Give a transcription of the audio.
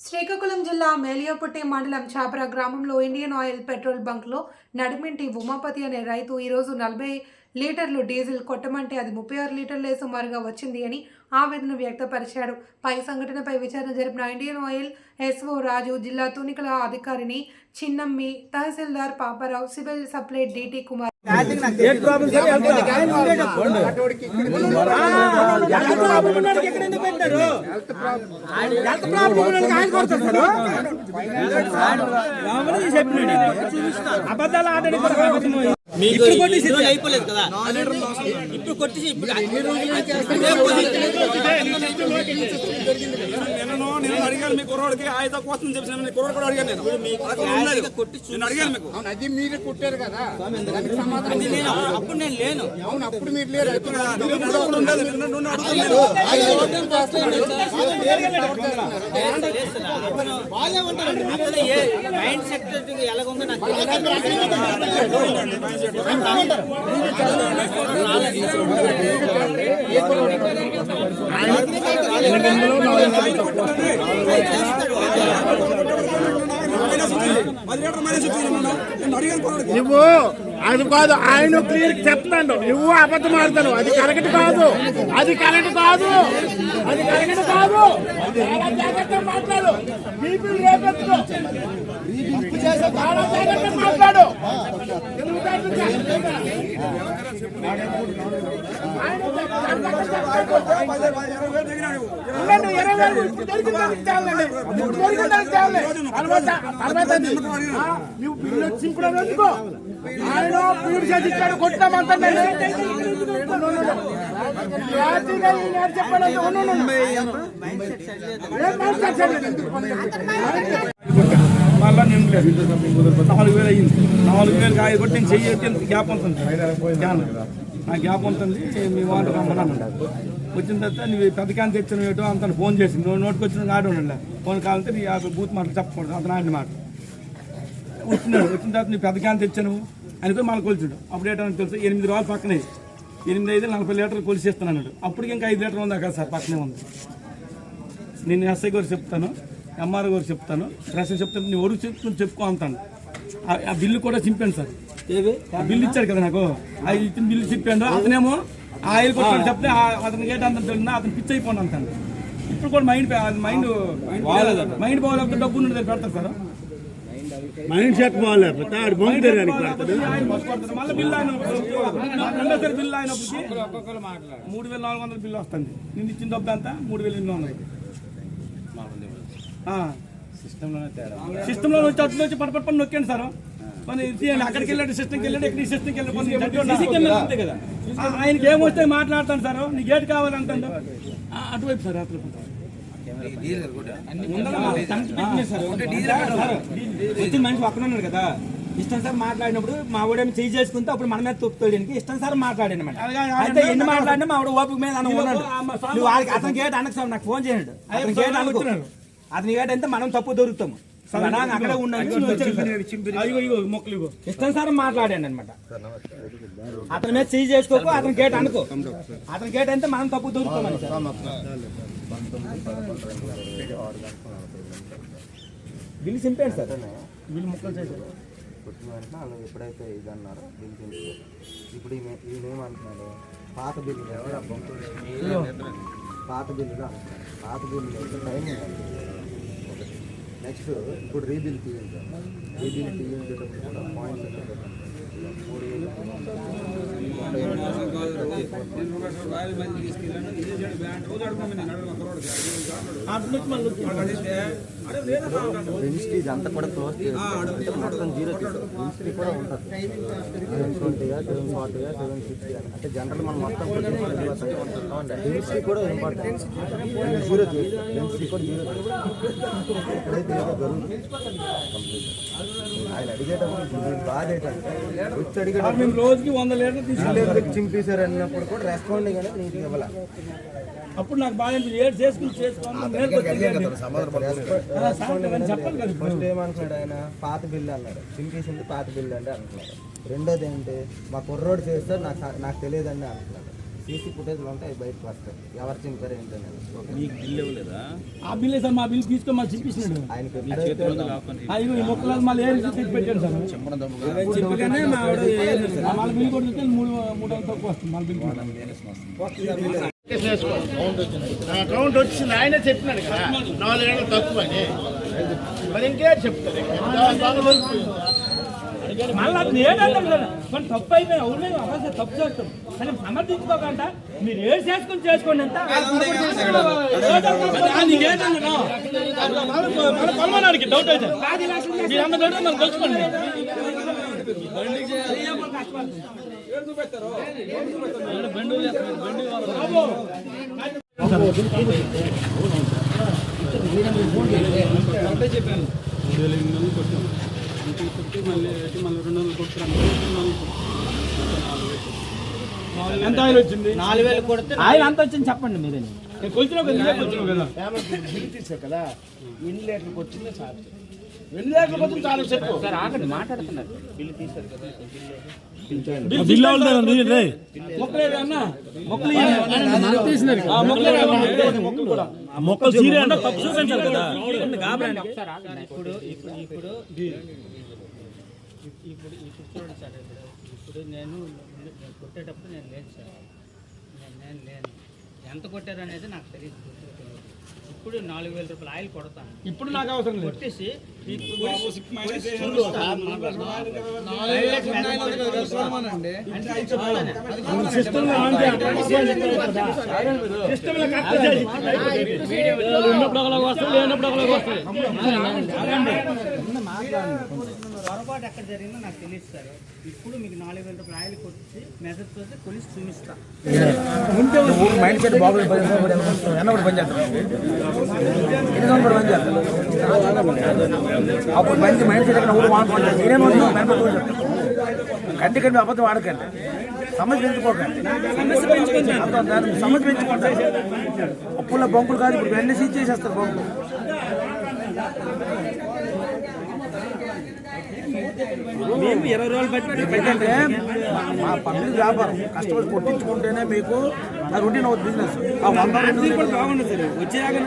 శ్రీకాకుళం జిల్లా మేలియాపుట్టి మండలం చాపర గ్రామంలో ఇండియన్ ఆయిల్ పెట్రోల్ బంక్లో నడిమింటి ఉమాపతి అనే రైతు ఈరోజు నలభై లీటర్లు డీజిల్ కొట్టమంటే అది ముప్పై ఆరు లీటర్లే సుమారుగా వచ్చింది అని ఆవేదన వ్యక్తపరిచాడు. పై సంఘటనపై విచారణ జరిపిన ఇండియన్ ఆయిల్ ఎస్ఓ రాజు జిల్లా తునికల అధికారిని Chinnammi tahsildar Paparao civil supply DT Kumar అబద్ధాలు అబద్ధం మీకు ఇప్పుడు కొట్టేసి కదా? ఇప్పుడు నేను నేను అడిగాను మీ కుర్రోడికి. ఆయుధ కోసం చెప్పి నేను కుర్రోడు కూడా అడిగాను నేను. నేను అడిగాను మీకు. అవును అది మీరే కుట్టారు కదా. అప్పుడు- నేను లేను. అవును అప్పుడు మీరు లేరు. నేను కూడా ఉండేది. నిన్ను- నిన్ను అడుగుతున్నాను. అసలు ఏ మైండ్ సెట్ ఎలాగుందో నాకు తెలియదు. పది లీటర్ మైనస్ ఇచ్చింది నన్ను. నేను అడిగాను కుర్రోడికి. నువ్వు అది కాదు ఆయన క్లియర్ చెప్తాను. నువ్వు అబద్ధం ఆడతాను అది కరెక్ట్ కాదు. అది కరెక్ట్ కాదు. అది కరెక్ట్ కాదు. జాగ్రత్తగా మాట్లాడు. బీపీ చాలా జాగ్రత్తగా మాట్లాడు. నువ్వు బిల్లు ఆయన పీడు చేసి ఇచ్చాడు కొట్టామంతా నేను రాత్రిగా నాలుగు వేలు అయ్యింది. నాలుగు వేలు కాయ కొట్టి నేను చెయ్యి గ్యాప్ ఉంటుంది? జ్ఞానం. ఆ గ్యాప్ ఉంటుంది. మీ వాళ్ళు రమ్మన్నాను వచ్చిన తర్వాత నువ్వు పెద్ద క్యాన్ తెచ్చిన ఏటో అంత ఫోన్ చేసింది. నోటికి వచ్చిన ఆడు ఉండండి. ఫోన్ కావాలంటే నీ ఆ బూత్ మాటలు చెప్పకూడదు. అతను ఆడిన మాట. వచ్చినాడు వచ్చిన తర్వాత నీ పెద్ద క్యాన్ తెచ్చాను. ఆయనతో మళ్ళీ కొలిచాడు. అప్పుడు ఏంటని తెలుసు ఎనిమిది రోజులు పక్కనే. ఎనిమిది ఐదు నలభై లీటర్లు కొలిసేస్తున్నాను అన్నాడు. అప్పటికి ఇంకా ఐదు లీటర్లు ఉందా కదా సార్ పక్కనే ఉంది. నేను ఎస్ఐ గారు చెప్తాను ఎంఆర్ గారు చెప్తాను. ప్రెస్ చెప్తాను నీ ఒరుగు చెప్తాను చెప్పుకో అంటాను. ఆ- బిల్లు కూడా చింపాను సార్. ఆ బిల్లు ఇచ్చాడు కదా నాకు. ఆ ఇచ్చిన బిల్లు చెప్పాను అతనేమో ఆయిల్ కొట్టాడు చెప్తే అతనికి ఏంటంత తెలియదు అతను పిచ్చి అయిపోండి అంటాను. ఇప్పుడు కూడా మైండ్ మైండ్ మైండ్ బాగాలేకపోతే డబ్బు పెడతారు సార్. మైండ్ సెట్ బాగాలేకపోతే ఆడు తిరగడానికి. మళ్ళీ బిల్లు అయినప్పటికి మూడు వేల నాలుగు వందల బిల్లు వస్తుంది. నేను ఇచ్చిన డబ్బు అంతా మూడు వేల ఎనిమిది వందలు. సిస్టంలో వచ్చి అట్లా వచ్చి పట్ట పట్ట నొక్కండి సార్. పని అక్కడికి వెళ్ళాడు సిస్టమ్కి వెళ్ళాడు ఇక్కడ సిస్టమ్కి వెళ్ళాడు. పని అంతే కదా. ఆ- ఆయనకి ఏమొస్తే మాట్లాడతాను సార్. నీకు గేట్ కావాలంటాడు? ఆ, అటువైపు సార్ అట్లా వచ్చిన మనిషి పక్కన ఉన్నాడు కదా. ఇష్టం సార్ మాట్లాడినప్పుడు మా వాడేమి చేయి చేసుకుంటే అప్పుడు మన మీద తొప్పుతాడు ఈయనకి. ఇష్టం సార్ మాట్లాడానమాట అయితే ఎన్ని మాట్లాడినా మా వాడు ఓపిక మీద నువ్వు వాళ్ళకి అతని గేట్ అనకు సార్ నాకు ఫోన్ చేయండి. అతని గేట్ అనుకో. అతని గేట్ అంటే మనం తప్పు దొరుకుతాము. అక్కడే ఇష్టం సార్ మాట్లాడాను అనమాట అతని మీద చేయి చేసుకోకు అతని గేట్ అనుకో. అతని గేట్ అంటే మనం తప్పు దొరుకుతామని బిల్లు చింపాడు సార్. వీళ్ళు మొక్కలు చేశారు. పుట్టిన వెంటనే వాళ్ళు ఎప్పుడైతే ఇది అన్నారో బిల్ దించుతారు ఇప్పుడు ఈమె ఈయన ఏమంటున్నాడు పాత బిల్లు పాత బిల్లులు అంటున్నారు పాత బిల్లు అయితే టైం నెక్స్ట్ ఇప్పుడు రీబిల్ తీయించాం రీబిల్ తీయించేటప్పుడు కూడా పాయింట్స్ రిజిస్ట్రీ ఇదంతా కూడా క్లోజ్ చేస్తారు అంటే మొత్తం జీరో రిజిస్ట్రీ కూడా ఉంటుంది. సెవెన్ ట్వంటీగా సెవెన్ ఫార్టీగా సెవెన్ సిక్స్టీ అంటే జనరల్ మనం మొత్తం రిజిస్ట్రీ కూడా ఇంపార్టెంట్ జీరో రిజిస్ట్రీ కూడా జీరో జరుగుతుంది. కంప్లీట్ ఆయన అడిగేటప్పుడు బాధ ఏంటంటే రోజుకి వంద లీటర్లు తీసుకు చింపేశారు అన్నప్పుడు కూడా రెస్పాండింగ్ అనేది నీకు ఇవ్వాలి అప్పుడు నాకు బాగా ఏడు చేసుకుని చేసుకోవాలి చెప్పాలి కదా ఫస్ట్ ఏమనుకున్నాడు ఆయన పాత బిల్లు అన్నాడు చింపేసింది పాత బిల్లు అంటే అనుకున్నాడు రెండోది ఏంటి మా కుర్రోడు చేస్తే నాకు నాకు తెలియదండి అనుకున్నాడు సీసీ ఫుటేజ్లు ఉంటాయి బయటకు వస్తాయి ఎవరు చింపారు ఏంటనేది ఆ బిల్ సార్ మా బిల్ తీసుకొని మా చింపేసినాడు ఆయనకి ఎప్పుడైతే అయ్యో ఈ మొక్కలు మళ్ళీ ఏ రీతి తెచ్చి పెట్టాడు సార్. చెప్పగానే మా ఆవిడ ఏం లేదు సార్. ఆ వాళ్ళ బిల్ మూడు మూడు వందలు తక్కువ వస్తుంది వాళ్ళ బిల్ అకౌంట్ వచ్చింది. ఆయనే చెప్పినాడు కదా. నాలుగేళ్ళు తక్కువ అని మరి ఇంకే చెప్తారు. మళ్ళీ అది ఏంటంటే మనం తప్పు అయిపోయి అవునే అవ్వాలి తప్పు చేస్తాం కానీ సమర్థించుకోకుండా మీరు ఏడు చేసుకుని చేసుకోండి అంత డౌట్ అయితే మీరు అంత డౌట్ మనం తెలుసుకోండి ఎంత ఆయిల్ వచ్చింది నాలుగు వేలు కొడితే ఆయన అంత వచ్చింది చెప్పండి మీరే నేను. కొలిచినావు కదా. కదా తీసావు ఎన్ని లీటర్లకు వచ్చిందో సార్. ఎన్ని లీటర్లకు వచ్చింది చాలా చెప్పు ఇయ్యండి. ఆ, మొక్కలే కదా, మొక్కలు, మొక్కలు సీరియల్ తప్పు చూపించాలి కదా. ఇప్పుడు ఇప్పుడు ఇప్పుడు ఇప్పుడు ఇప్పుడు చూడండి సార్ ఇప్పుడు ఇప్పుడు నేను కొట్టేటప్పుడు నేను లేను సార్ నేను నేను లేను ఎంత కొట్టారనేది నాకు తెలియదు ఇప్పుడు నాలుగు వేల రూపాయలు ఆయిల్ కొడతాను ఇప్పుడు నాకు అవసరం లేదు. కొట్టేసి లేనప్పుడు ఒకలాగా వస్తుంది పొరపాటు ఎక్కడ జరిగిందో నాకు తెలియదు సార్. ఇప్పుడు మీకు నాలుగు వేల రూపాయలు కొట్టి మెసేజ్ తోటి కొలిసి చూపిస్తా. మైండ్ సెట్ బాగుంది ఎన్నప్పుడు పని చేస్తాను అప్పుడు మంచి మైండ్ సెట్ ఎక్కడ? ఊరు వాడుకుంటాను నేనేమో కంటి కంటి అబద్ధం ఆడకండి. సమస్య పెంచుకోకండి. సమస్య పెంచుకోండి అప్పుల బంకులు కాదు ఇప్పుడు వెంటనే సీజ్ చేసేస్తారు బంకులు. మేము ఇరవై రోజులు ఎందుకంటే మా- పబ్లిక్ వ్యాపారం. కస్టమర్స్ కొట్టించుకుంటేనే మీకు రొటీన్ అవుతుంది బిజినెస్ ఆ వంద రెండు బాగుంది సార్. వచ్చేదాకా